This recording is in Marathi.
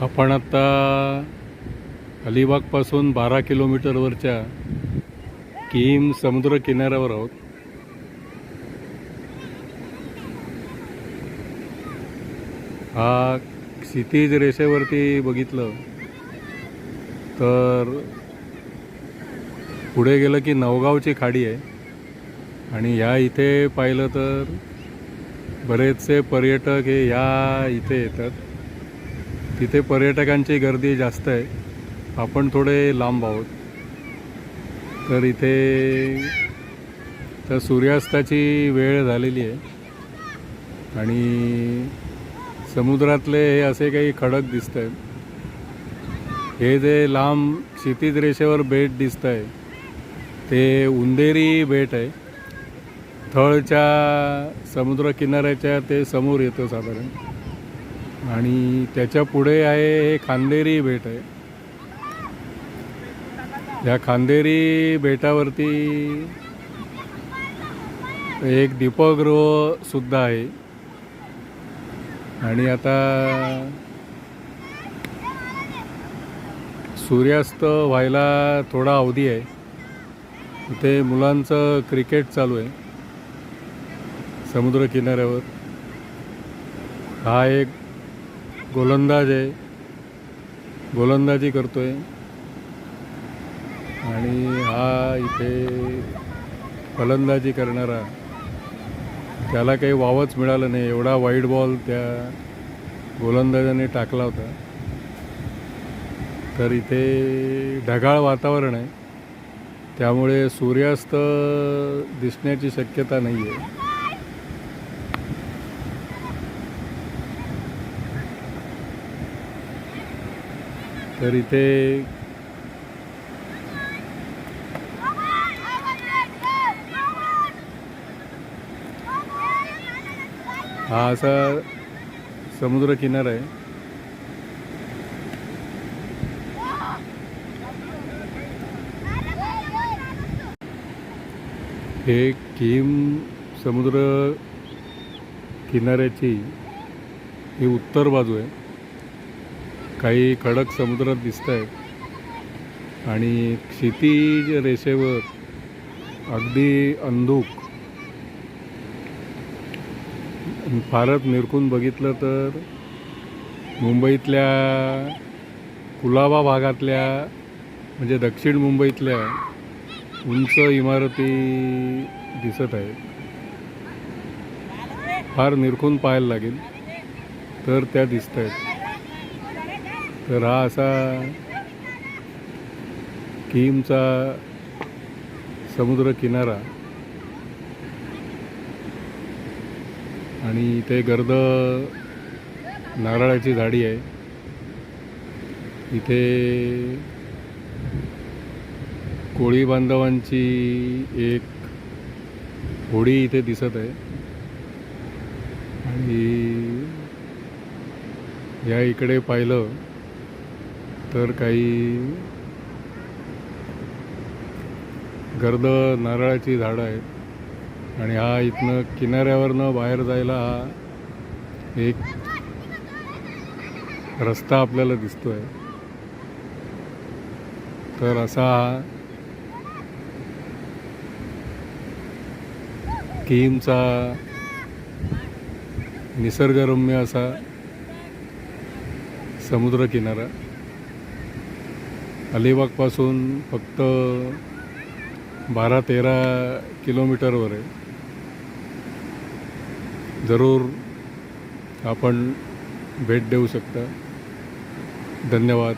आपण आत्ता अलिबागपासून बारा किलोमीटरवरच्या किम समुद्र किनाऱ्यावर आहोत. हा क्षितिज रेषेवरती बघितलं तर पुढे गेलं की नवगावची खाडी आहे. आणि या इथे पाहिलं तर बरेचसे पर्यटक हे या इथे येतात. तिथे पर्यटकांची गर्दी जास्त आहे. आपण थोडे लांब आहोत. तर इथे तर सूर्यास्ताची वेळ झालेली आहे. आणि समुद्रातले हे असे काही खडक दिसत आहेत हे जे लांब क्षितिज रेषेवर बेट दिसत आहे ते उंदेरी बेट आहे. थळच्या समुद्र किनाऱ्याच्या ते समोर येतं साधारण. आणि त्याच्या पुढे आहे हे खांदेरी बेट आहे. या खांदेरी बेटावरती एक दीपगृह सुद्धा आहे. आणि आता सूर्यास्त व्हायला थोडा अवधी आहे. तिथे मुलांचं क्रिकेट चालू आहे. समुद्र किनाऱ्यावर हा एक गोलंदाज आहे. गोलंदाजी करतो आहे आणि हा इथे फलंदाजी करणारा त्याला काही वावच मिळालं नाही. एवढा वाईट बॉल त्या गोलंदाजाने टाकला होता. तर इथे ढगाळ वातावरण आहे. त्यामुळे सूर्यास्त दिसण्याची शक्यता नाही आहे तर इथे हा असा समुद्र किनारा आहे. हे किम समुद्र किनाऱ्याची ही उत्तर बाजू आहे. काही खडक समुद्रात दिसत आहेत आणि क्षितिज रेषेवर अगदी अंधूक. फारच निरखून बघितलं तर मुंबईतल्या कुलाबा भागातल्या म्हणजे दक्षिण मुंबईतल्या उंच इमारती दिसत आहेत. फार निरखून पाहायला लागेल तर त्या दिसत आहेत. तर हा असा किमचा समुद्र किनारा आणि इथे गर्द नारळाची झाडी आहे. इथे कोळी बांधवांची एक होडी इथे दिसत आहे. आणि या इकडे पाहिलं तर काही गर्द नारळाची झाडं आहेत. आणि हा इथनं किनाऱ्यावरनं बाहेर जायला हा एक रस्ता आपल्याला दिसतोय. तर असा हा किमचा निसर्गरम्य असा समुद्र किनारा अलिबागपासून फक्त बारा तेरा किलोमीटरवर आहे. जरूर आपण भेट देऊ शकता. धन्यवाद.